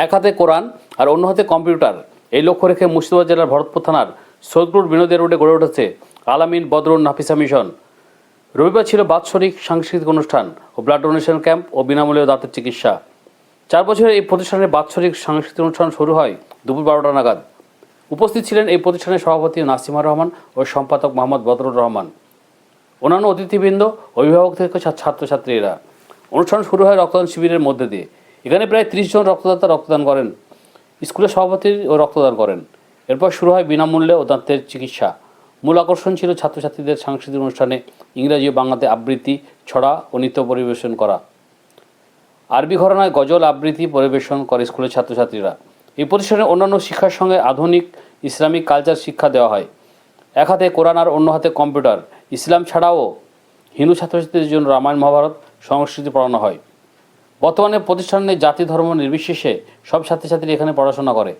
এক হাতে কোরআন আর অন্য হাতে কম্পিউটার। এই লক্ষ্য রেখে মুর্শিদাবাদ জেলার ভরতপুর থানার সৈদপুর বিনোদের রোডে গড়ে উঠেছে আলামিন বদরুন নাফিসা মিশন। রবিবার ছিল বাৎসরিক সাংস্কৃতিক অনুষ্ঠান ও ব্লাড ডোনেশন ক্যাম্প ও বিনামূল্যে দাঁতের চিকিৎসা। চার বছরের এই প্রতিষ্ঠানের বাৎসরিক সাংস্কৃতিক অনুষ্ঠান শুরু হয় দুপুর বারোটা নাগাদ। উপস্থিত ছিলেন এই প্রতিষ্ঠানের সভাপতি নাসিমা রহমান ও সম্পাদক মোহাম্মদ বদরুর রহমান। অন্যান্য অতিথিবৃন্দ, অভিভাবক থেকে ছাত্রছাত্রীরা। অনুষ্ঠান শুরু হয় রক্তদান শিবিরের মধ্যে দিয়ে। এখানে প্রায় ত্রিশ জন রক্তদাতা রক্তদান করেন। স্কুলের সভাপতি ও রক্তদান করেন। এরপর শুরু হয় বিনামূল্যে ও দাঁতের চিকিৎসা। মূল আকর্ষণ ছিল ছাত্রছাত্রীদের সাংস্কৃতিক অনুষ্ঠানে ইংরাজি ও বাংলাতে আবৃত্তি, ছড়া ও নৃত্য পরিবেশন করা। আরবি ঘরানায় গজল আবৃত্তি পরিবেশন করে স্কুলের ছাত্রছাত্রীরা। এই প্রতিষ্ঠানে অন্যান্য শিক্ষার সঙ্গে আধুনিক ইসলামিক কালচার শিক্ষা দেওয়া হয়। এক হাতে কোরআন আর অন্য হাতে কম্পিউটার। ইসলাম ছাড়াও হিন্দু ছাত্রছাত্রীদের জন্য রামায়ণ, মহাভারত সংস্কৃতি পড়ানো হয়। বর্তমানে প্রতিষ্ঠানে জাতি, ধর্ম নির্বিশেষে সব ছাত্রছাত্রী এখানে পড়াশোনা করে।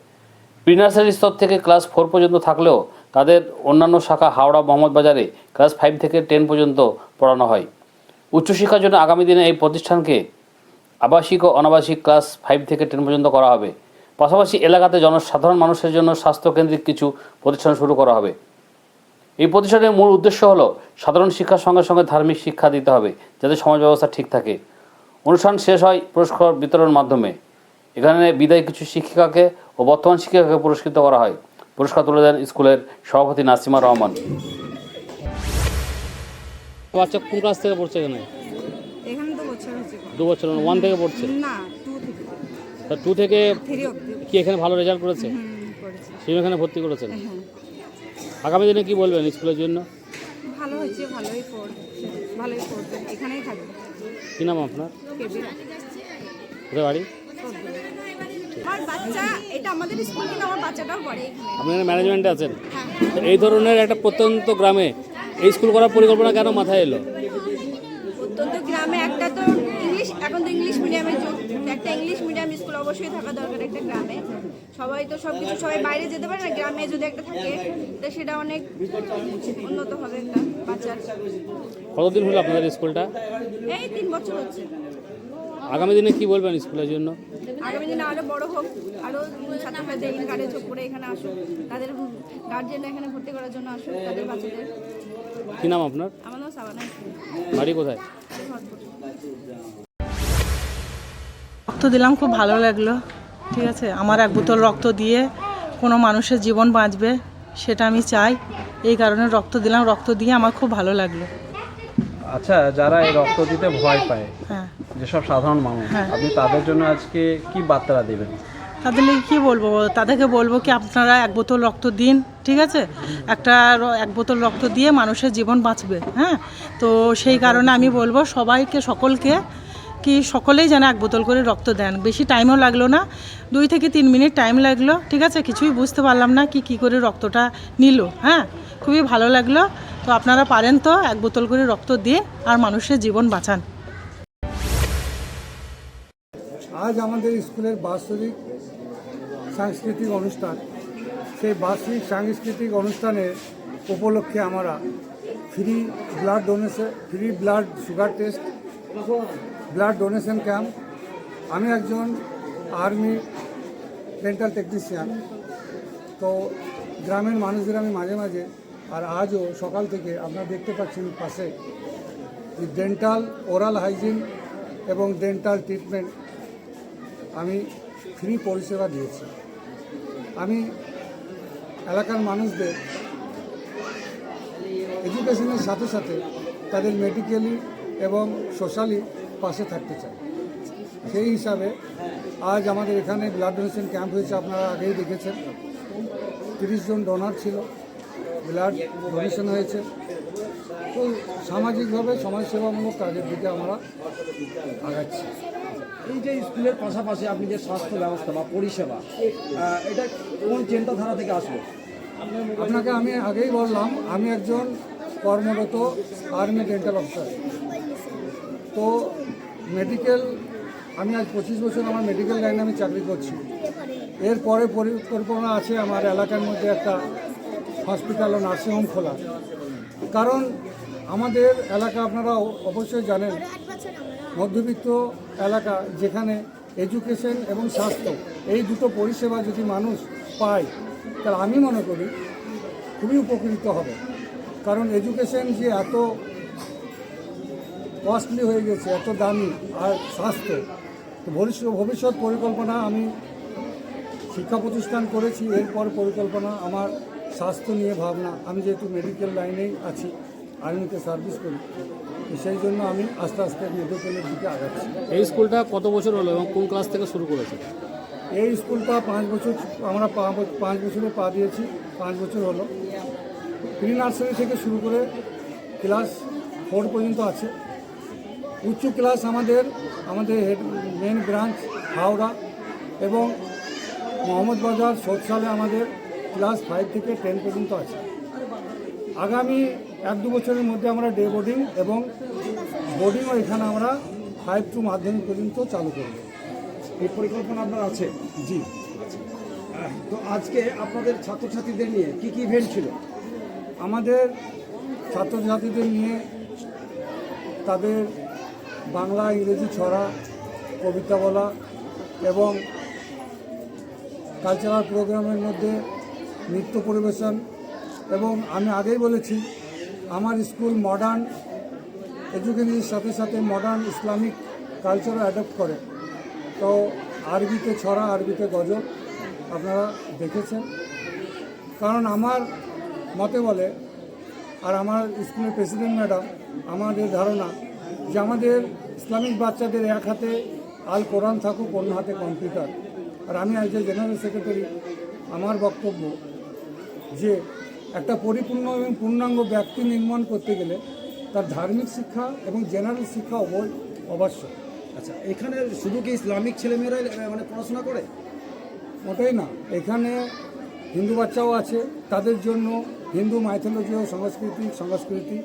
প্রি নার্সারি স্তর থেকে ক্লাস ফোর পর্যন্ত থাকলেও তাদের অন্যান্য শাখা হাওড়া মোহাম্মদ বাজারে ক্লাস ফাইভ থেকে টেন পর্যন্ত পড়ানো হয়। উচ্চশিক্ষার জন্য আগামী দিনে এই প্রতিষ্ঠানকে আবাসিক ও অনাবাসিক ক্লাস ফাইভ থেকে টেন পর্যন্ত করা হবে। পাশাপাশি এলাকাতে জনসাধারণ মানুষের জন্য স্বাস্থ্যকেন্দ্রিক কিছু প্রতিষ্ঠান শুরু করা হবে। এই প্রতিষ্ঠানের মূল উদ্দেশ্য হলো সাধারণ শিক্ষার সঙ্গে সঙ্গে ধার্মিক শিক্ষা দিতে হবে, যাতে সমাজ ব্যবস্থা ঠিক থাকে। অনুষ্ঠান শেষ হয় পুরস্কার বিতরণের মাধ্যমে। এখানে বিদায় কিছু শিক্ষিকাকে ও বর্তমান শিক্ষিকাকে পুরস্কৃত করা হয়। পুরস্কার তুলে দেন স্কুলের সভাপতি নাসিমা রহমান। বাচ্চা কোন ক্লাস থেকে পড়ছে এখানে? এখানে তো বছর হচ্ছে। দু বছর ওয়ান থেকে পড়ছে? না টু থেকে। তা টু থেকে কি এখানে ভালো রেজাল্ট করেছে? সেই এখানে ভর্তি করেছেন? হ্যাঁ। আগামী দিনে কি বলবেন স্কুলের জন্য? ভালো হয়েছে ভালোই পড়ছে। ভালোই পড়বে এখানেই থাকবে। কী নাম আপনার? কোথায় বাড়ি? আমার বাচ্চা এটা আমাদের স্কুল কিন্তু আমার বাচ্চাটাও পড়ে আপনি এখানে ম্যানেজমেন্টে আছেন? হ্যাঁ। এই ধরনের একটা প্রত্যন্ত গ্রামে এই স্কুল করার পরিকল্পনা কেন মাথায় এলো? এখন তো ইংলিশ মিডিয়ামের যুগ একটা ইংলিশ মিডিয়াম স্কুল অবশ্যই থাকা দরকার একটা গ্রামে। সবাই তো সব কিছু সবাই বাইরে যেতে পারে না গ্রামে যদি একটা থাকে তো সেটা অনেক উন্নত হবে একটা বাচ্চার। কতদিন হলো আপনাদের স্কুলটা? এই তিন বছর হচ্ছে। আগামী দিনে কি বলবেন স্কুলের জন্য? আগামী দিনে আরও বড় হোক আরও ছাত্রছাত্রী এনকারেজ হোক করে এখানে আসুক তাদের গার্জেন এখানে ভর্তি করার জন্য আসুক তাদের বাচ্চাদের। কি নাম আপনার? আমার নাম সাবানা বাড়ি কোথায়? রক্ত দিলাম খুব ভালো লাগল। ঠিক আছে? আমার এক বোতল রক্ত দিয়ে কোনো মানুষের জীবন বাঁচবে সেটা আমি চাই। এই কারণে রক্ত দিলাম রক্ত দিয়ে আমার খুব ভালো লাগল। আচ্ছা যারা এই রক্ত দিতে ভয় পায় হ্যাঁ। যেসব সাধারণ মানুষ হ্যাঁ। আপনি তাদের জন্য আজকে কি বার্তা দেবেন? তাদের কি কী বলব? তাদেরকে বলব কি আপনারা এক বোতল রক্ত দিন ঠিক আছে? একটা এক বোতল রক্ত দিয়ে মানুষের জীবন বাঁচবে হ্যাঁ? তো সেই কারণে আমি বলব সবাইকে সকলকে কি সকলেই যেন এক বোতল করে রক্ত দেন। বেশি টাইমও লাগল না। দুই থেকে তিন মিনিট টাইম লাগল। ঠিক আছে, কিছুই বুঝতে পারলাম না কি কি করে রক্তটা নিল। হ্যাঁ খুবই ভালো লাগল। তো আপনারা পারেন তো এক বোতল করে রক্ত দিয়ে আর মানুষের জীবন বাঁচান। আজ আমাদের স্কুলের বাৎসরিক সাংস্কৃতিক অনুষ্ঠান। সেই বার্ষিক সাংস্কৃতিক অনুষ্ঠানের উপলক্ষে আমরা free blood donation free blood sugar test blood donation camp আমি একজন আর্মি ডেন্টাল টেকনিশিয়ান তো গ্রামের মানুষদের আমি মাঝে মাঝে, আর আজও সকাল থেকে আপনারা দেখতে পাচ্ছেন পাশে ডেন্টাল ওরাল হাইজিন এবং ডেন্টাল ট্রিটমেন্ট আমি ফ্রি পরিষেবা দিয়েছি। আমি এলাকার মানুষদের এডুকেশনের সাথে সাথে তাদের মেডিকেলি এবং সোশ্যালি পাশে থাকতে চাই। সেই হিসাবে আজ আমাদের এখানে ব্লাড ডোনেশন ক্যাম্প হয়েছে আপনারা আগেই দেখেছেন। তিরিশ জন ডোনার ছিল ব্লাড ডোনেশন হয়েছে। তো সামাজিকভাবে সমাজসেবামূলক কাজের দিকে আমরা আগাচ্ছি। এই যে স্কুলের পাশাপাশি আপনি যে স্বাস্থ্য ব্যবস্থা বা পরিষেবা এটা কোন চিন্তাধারা থেকে আসবে আপনাকে আমি আগেই বললাম আমি একজন কর্মরত আর্মি ডেন্টাল অফিসার তো মেডিকেল আমি আজ পঁচিশ বছর আমার মেডিকেল লাইনে আমি চাকরি করছি। এরপরে পরিকল্পনা আছে আমার এলাকার মধ্যে একটা হসপিটাল ও নার্সিংহোম খোলা কারণ আমাদের এলাকা আপনারা অবশ্যই জানেন, মধ্যবিত্ত এলাকা যেখানে এডুকেশন এবং স্বাস্থ্য এই দুটো পরিষেবা যদি মানুষ পায়, তাহলে আমি মনে করি খুবই উপকৃত হবে। কারণ এডুকেশন যে এত কস্টলি হয়ে গেছে এত দামি আর স্বাস্থ্য তো ভবিষ্যৎ ভবিষ্যৎ পরিকল্পনা আমি শিক্ষা প্রতিষ্ঠান করেছি এরপর পরিকল্পনা আমার স্বাস্থ্য নিয়ে ভাবনা। আমি যেহেতু মেডিকেল লাইনেই আছি আর্মিতে সার্ভিস করি তো সেই জন্য আমি আস্তে আস্তে মেডিকেলের দিকে আগাচ্ছি। এই স্কুলটা কত বছর হলো এবং কোন ক্লাস থেকে শুরু করেছে? এই স্কুলটা পাঁচ বছর আমরা পাঁচ বছরে পা দিয়েছি পাঁচ বছর হলো। প্রি নার্সারি থেকে শুরু করে ক্লাস ফোর পর্যন্ত আছে। উচ্চ ক্লাস আমাদের আমাদের হেড মেন ব্রাঞ্চ হাওড়া এবং মোহাম্মদবাজার সোৎসালে আমাদের ক্লাস ফাইভ থেকে টেন পর্যন্ত আছে। আগামী এক দু বছরের মধ্যে আমরা ডে বোর্ডিং এবং বোর্ডিংও এখানে আমরা ফাইভ টু মাধ্যমিক পর্যন্ত চালু করব। এই পরিকল্পনা আপনার আছে? জি। আহ, তো আজকে আপনাদের ছাত্রছাত্রীদের নিয়ে কি কি ইভেন্ট ছিল? আমাদের ছাত্রছাত্রীদের নিয়ে তাদের বাংলা, ইংরেজি, ছড়া, কবিতা বলা এবং কালচারাল প্রোগ্রামের মধ্যে নৃত্য পরিবেশন এবং আমি আগেই বলেছি, আমার স্কুল মডার্ন এডুকেশনের সাথে সাথে মডার্ন ইসলামিক কালচারও অ্যাডপ্ট করে। তো আরবিতে ছড়া, আরবিতে গজল আপনারা দেখেছেন। কারণ আমার মতে বলে, আর আমার স্কুলের প্রেসিডেন্ট ম্যাডাম আমাদের ধারণা যে আমাদের ইসলামিক বাচ্চাদের এক হাতে আল কোরআন থাকুক অন্য হাতে কম্পিউটার। আর আমি আজ জেনারেল সেক্রেটারি আমার বক্তব্য যে একটা পরিপূর্ণ এবং পূর্ণাঙ্গ ব্যক্তি নির্মাণ করতে গেলে তার ধার্মিক শিক্ষা এবং জেনারেল শিক্ষা অবৈ অবশ্যক। আচ্ছা এখানে শুধু কি ইসলামিক ছেলেমেয়েরাই মানে পড়াশোনা করে? মোটেই না। এখানে হিন্দু বাচ্চাও আছে তাদের জন্য হিন্দু মাইথোলজি ও সংস্কৃতি সংস্কৃতি।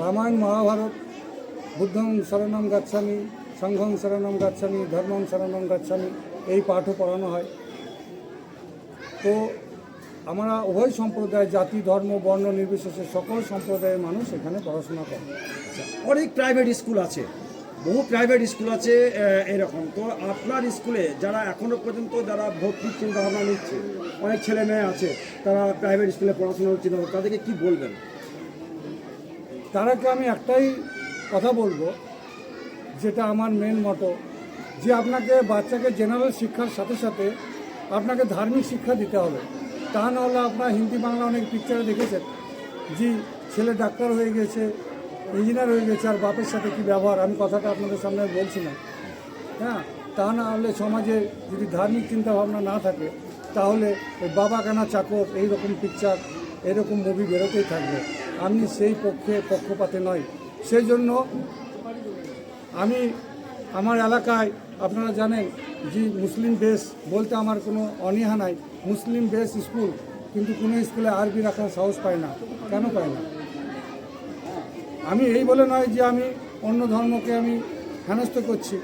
রামায়ণ মহাভারত বুদ্ধং শরণম গাচ্ছামি সংঘং শরণম গাচ্ছামি ধর্মং শরণম গাচ্ছামি এই পাঠও পড়ানো হয়। তো আমরা উভয় সম্প্রদায় জাতি ধর্ম বর্ণ নির্বিশেষে সকল সম্প্রদায়ের মানুষ এখানে পড়াশোনা করে। অনেক প্রাইভেট স্কুল আছে বহু প্রাইভেট স্কুল আছে এরকম। তো আপনার স্কুলে যারা এখনও পর্যন্ত যারা ভর্তির চিন্তা ভাবনা নিচ্ছে অনেক ছেলে মেয়ে আছে তারা প্রাইভেট স্কুলে পড়াশোনার চিন্তা তাদেরকে কি বলবেন? তারাকে আমি একটাই কথা বলব, যেটা আমার মেন মটো যে আপনাকে বাচ্চাকে জেনারেল শিক্ষার সাথে সাথে আপনাকে ধার্মিক শিক্ষা দিতে হবে। তা নাহলে আপনার হিন্দি, বাংলা অনেক পিকচারে দেখেছেন জি ছেলে ডাক্তার হয়ে গেছে ইঞ্জিনিয়ার হয়ে গেছে, আর বাপের সাথে কি ব্যবহার? আমি কথাটা আপনাদের সামনে বলছি না। হ্যাঁ তা না হলে সমাজে যদি ধার্মিক চিন্তা ভাবনা না থাকে, তাহলে বাবা কানা চাকর, এইরকম পিকচার এরকম মুভি বেরোতেই থাকবে। আমি সেই পক্ষে, পক্ষপাতে নয়। সেই জন্য আমি আমার এলাকায়, আপনারা জানেন যে মুসলিম বেস বলতে আমার কোনো অনীহা নাই। মুসলিম বেস স্কুল, কিন্তু কোনো স্কুলে আরবি রাখার সাহস পায় না। কেন পায় না? আমি এই বলে নয় যে আমি অন্য ধর্মকে আমি হেনস্থ করছি।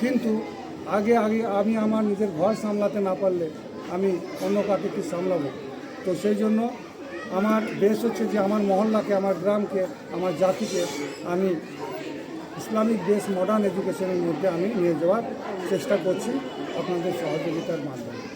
কিন্তু আগে আগে আমি আমার নিজের ঘর সামলাতে না পারলে আমি অন্য কাকে কি সামলাবো। তো সেই জন্য আমার বেশ হচ্ছে যে আমার মহল্লাকে, আমার গ্রামকে, আমার জাতিকে আমি ইসলামিক দেশ মডার্ন এডুকেশনের মধ্যে আমি নিয়ে যাওয়ার চেষ্টা করছি আপনাদের সহযোগিতার মাধ্যমে।